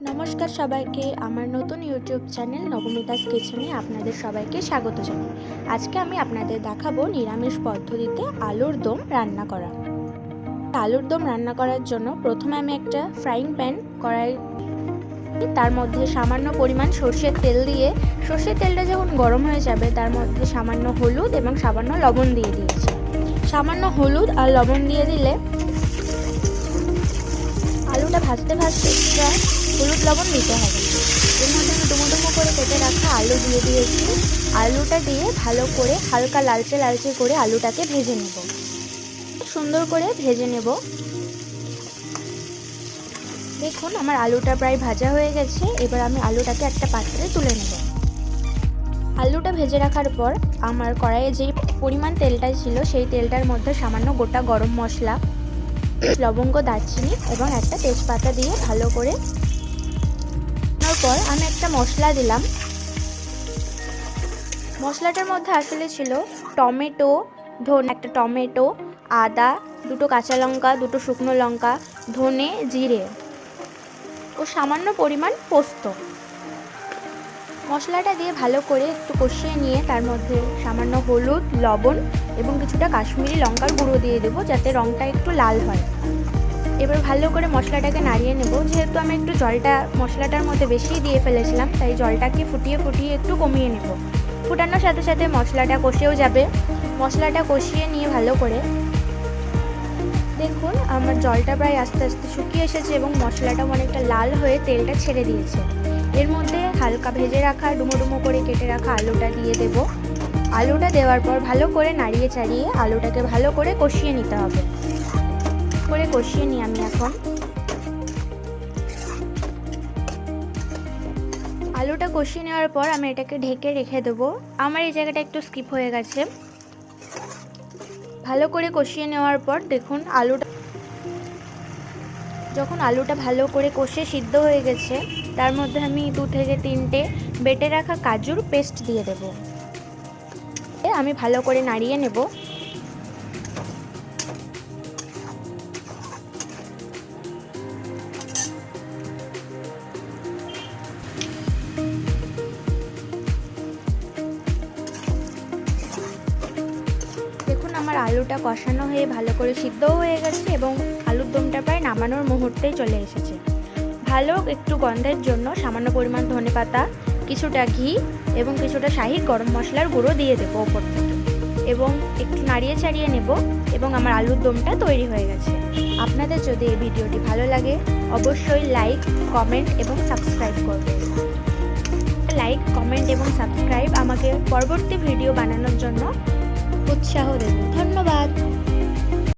নমস্কার সবাইকে, আমার নতুন ইউটিউব চ্যানেল নবমিতাস কিচেনে আপনাদের সবাইকে স্বাগত জানাই। আজকে আমি আপনাদের দেখাবো নিরামিষ পদ্ধতিতে আলুর দম রান্না করা। আলুর দম রান্না করার জন্য প্রথমে আমি একটা ফ্রাইং প্যান কড়াই তার মধ্যে সামান্য পরিমাণ সর্ষের তেল দিয়ে, সর্ষের তেলটা যখন গরম হয়ে যাবে তার মধ্যে সামান্য হলুদ এবং সামান্য লবণ দিয়ে দিয়েছি। সামান্য হলুদ আর লবণ দিয়ে দিলে আলুটা ভাজতে ভাজতে হলুদ লবণ দিতে হবে। এর মধ্যে আমি ডুমো ডুমো করে কেটে রাখা আলু দিয়ে দিয়েছি। আলুটা দিয়ে ভালো করে হালকা লালচে লালচে করে আলুটাকে ভেজে নেব। সুন্দর করে ভেজে নেব। দেখুন, আমার আলুটা প্রায় ভাজা হয়ে গেছে। এবার আমি আলুটাকে একটা পাত্রে তুলে নেব। আলুটা ভেজে রাখার পর আমার কড়াইয়ে যেই পরিমাণ তেলটা ছিল, সেই তেলটার মধ্যে সামান্য গোটা গরম মশলা, লবঙ্গ, দারচিনি এবং একটা তেজপাতা দিয়ে ভালো করে পর আমি একটা মশলা দিলাম। মশলাটার মধ্যে আসলে ছিল টমেটো, ধনে, একটা টমেটো, আদা, দুটো কাঁচা লঙ্কা, দুটো শুকনো লঙ্কা, ধনে জিরে ও সামান্য পরিমাণ পোস্ত। মশলাটা দিয়ে ভালো করে একটু কষিয়ে নিয়ে তার মধ্যে সামান্য হলুদ, লবণ এবং কিছুটা কাশ্মীরি লঙ্কার গুঁড়ো দিয়ে দেবো যাতে রঙটা একটু লাল হয়। এবার ভালো করে মশলাটাকে নাড়িয়ে নেব। যেহেতু আমি একটু জলটা, মশলাটার মধ্যে বেশি দিয়ে ফেলেছিলাম, তাই জলটাকে ফুটিয়ে ফুটিয়ে একটু কমিয়ে নেব। ফুটানোর সাথে সাথে মশলাটা কষেও যাবে। মশলাটা কষিয়ে নিয়ে ভালো করে দেখুন, আমার জলটা প্রায় আস্তে আস্তে শুকিয়ে এসেছে এবং মশলাটা অনেকটা লাল হয়ে তেলটা ছেড়ে দিয়েছে। এর মধ্যে হালকা ভেজে রাখা, ডুমো ডুমো করে কেটে রাখা আলুটা দিয়ে দেব। আলুটা দেওয়ার পর ভালো করে নাড়িয়ে চাড়িয়ে আলুটাকে ভালো করে কষিয়ে নিতে হবে। করে কষিয়ে নিই আমি এখন। আলুটা কষিয়ে নেওয়ার পর আমি এটাকে ঢেকে রেখে দেবো। আমার এই জায়গাটা একটু স্কিপ হয়ে গেছে। ভালো করে কষিয়ে নেওয়ার পর দেখুন আলুটা যখন আলুটা ভালো করে কষে সিদ্ধ হয়ে গেছে, তার মধ্যে আমি দু থেকে তিনটে বেটে রাখা কাজুর পেস্ট দিয়ে দেব। আমি ভালো করে নাড়িয়ে নেব। আমার আলুটা কষানো হয়ে ভালো করে সিদ্ধও হয়ে গেছে এবং আলুর দমটা প্রায় নামানোর মুহূর্তেই চলে এসেছে। ভালো একটু গন্ধের জন্য সামান্য পরিমাণ ধনে পাতা, কিছুটা ঘি এবং কিছুটা শাহি গরম মশলার গুঁড়ো দিয়ে দেবো ওপর থেকে। এবং একটু নাড়িয়ে চাড়িয়ে নেব এবং আমার আলুর দমটা তৈরি হয়ে গেছে। আপনাদের যদি এই ভিডিওটি ভালো লাগে, অবশ্যই লাইক, কমেন্ট এবং সাবস্ক্রাইব করবেন। লাইক, কমেন্ট এবং সাবস্ক্রাইব আমাকে পরবর্তী ভিডিও বানানোর জন্য উৎসাহ দেব। ধন্যবাদ।